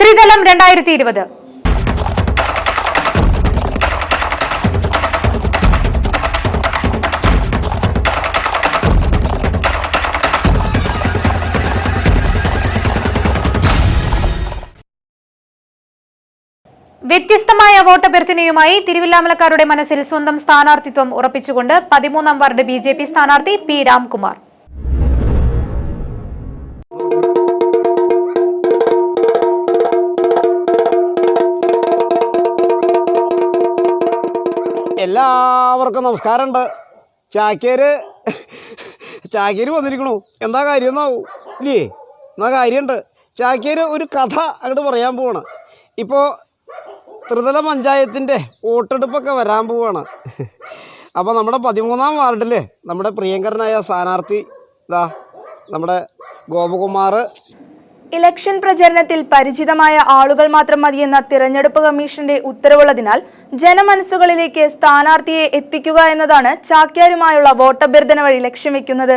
ത്രിതലം രണ്ടായിരത്തി ഇരുപത് വ്യത്യസ്തമായ വോട്ടഭ്യർത്ഥനയുമായി തിരുവില്ലാമലക്കാരുടെ മനസ്സിൽ സ്വന്തം സ്ഥാനാർത്ഥിത്വം ഉറപ്പിച്ചുകൊണ്ട് പതിമൂന്നാം വാർഡ് ബി ജെ പി സ്ഥാനാർത്ഥി പി രാംകുമാർ. എല്ലാവർക്കും നമസ്കാരമുണ്ട്. ചാക്കേര് ചാക്കേര് വന്നിരിക്കണു. എന്താ കാര്യം എന്നാവും? ഇല്ലേ? എന്നാ കാര്യമുണ്ട്? ചാക്കേര് ഒരു കഥ അങ്ങോട്ട് പറയാൻ പോവാണ്. ഇപ്പോൾ ത്രിതല പഞ്ചായത്തിന്റെ വോട്ടെടുപ്പൊക്കെ വരാൻ പോവാണ്. അപ്പോൾ നമ്മുടെ പതിമൂന്നാം വാർഡിൽ നമ്മുടെ പ്രിയങ്കരനായ സ്ഥാനാർത്ഥി ഇതാ നമ്മുടെ ഗോപകുമാർ ഇലക്ഷൻ പ്രചരണത്തിൽ പരിചിതമായ ആളുകൾ മാത്രം മതിയെന്ന തിരഞ്ഞെടുപ്പ് കമ്മീഷന്റെ ഉത്തരവുള്ളതിനാൽ ജനമനസ്സുകളിലേക്ക് സ്ഥാനാർത്ഥിയെ എത്തിക്കുക എന്നതാണ് ചാക്യാരുമായുള്ള വോട്ടഭ്യർത്ഥന വഴി ലക്ഷ്യം വെക്കുന്നത്.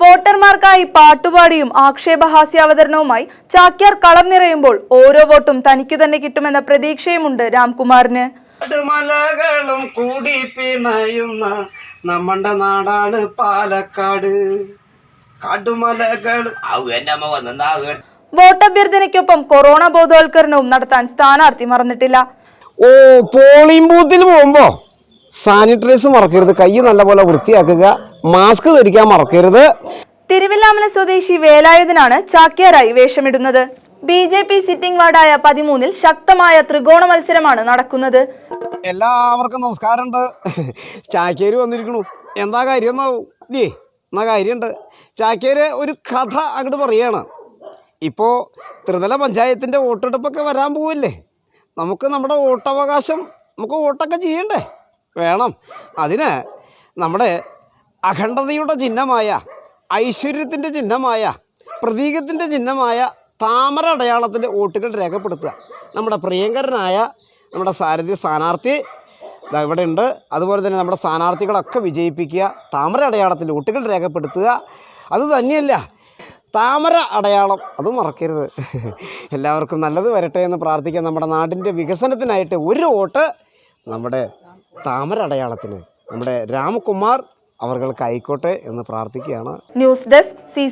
വോട്ടർമാർക്കായി പാട്ടുപാടിയും ആക്ഷേപഹാസ്യാവതരണവുമായി ചാക്യാർ കളം നിറയുമ്പോൾ ഓരോ വോട്ടും തനിക്കു തന്നെ കിട്ടുമെന്ന പ്രതീക്ഷയുമുണ്ട് രാംകുമാറിന്. മലകളും കൂടി പിണയുന്ന നമ്മുടെ നാടാണ് പാലക്കാട്. കാട്ടുമലകൾ എന്റെ അമ്മ വന്നാ കേട്ട് വോട്ടഭ്യർത്ഥനയ്ക്കൊപ്പം കൊറോണ ബോധവൽക്കരണവും നടത്താൻ സ്ഥാനാർത്ഥി മറന്നിട്ടില്ല. ഓ പോളിംഗ് ബൂത്തിൽ പോകുമ്പോ സാനിറ്റൈസ് മറക്കരുത്. കൈ നല്ലപോലെ വൃത്തിയാക്കുക. മാസ്ക് ധരിക്കാൻ മറക്കരുത്. തിരുവില്ലാമല സ്വദേശി വേലായുധനാണ് ചാക്യാരായി വേഷമിടുന്നത്. ബി ജെ പി സിറ്റിംഗ് വാർഡായ പതിമൂന്നിൽ ശക്തമായ ത്രികോണ മത്സരമാണ് നടക്കുന്നത്. എല്ലാവർക്കും നമസ്കാരമുണ്ട്. ചാക്കേര് വന്നിരിക്കണു. എന്താ കാര്യം എന്നാവും? എന്നാ കാര്യമുണ്ട്. ചാക്കേര് ഒരു കഥ അങ്ങോട്ട് പറയാണ്. ഇപ്പോൾ ത്രിതല പഞ്ചായത്തിന്റെ വോട്ടെടുപ്പൊക്കെ വരാൻ പോവില്ലേ? നമുക്ക് നമ്മുടെ വോട്ടവകാശം നമുക്ക് വോട്ടൊക്കെ ചെയ്യണ്ടേ? വേണം. അതിന് നമ്മുടെ അഖണ്ഡതയുടെ ചിഹ്നമായ ഐശ്വര്യത്തിന്റെ ചിഹ്നമായ പ്രതീകത്തിന്റെ ചിഹ്നമായ താമര അടയാളത്തിൽ വോട്ടുകൾ രേഖപ്പെടുത്തുക. നമ്മുടെ പ്രിയങ്കരനായ നമ്മുടെ സാരഥി സ്ഥാനാർത്ഥി ഇവിടെ ഉണ്ട്. അതുപോലെ തന്നെ നമ്മുടെ സ്ഥാനാർത്ഥികളൊക്കെ വിജയിപ്പിക്കുക താമര അടയാളത്തിൽ വോട്ടുകൾ രേഖപ്പെടുത്തുക. അത് തന്നെയല്ല താമര അടയാളം. അത് മറക്കരുത്. എല്ലാവർക്കും നല്ലത് വരട്ടെ എന്ന് പ്രാർത്ഥിക്കാം. നമ്മുടെ നാടിന്റെ വികസനത്തിനായിട്ട് ഒരു വോട്ട് നമ്മുടെ താമര അടയാളത്തിന്. നമ്മുടെ രാമകുമാർ അവർക്ക് ആയിക്കോട്ടെ എന്ന് പ്രാർത്ഥിക്കുകയാണ്. News desk C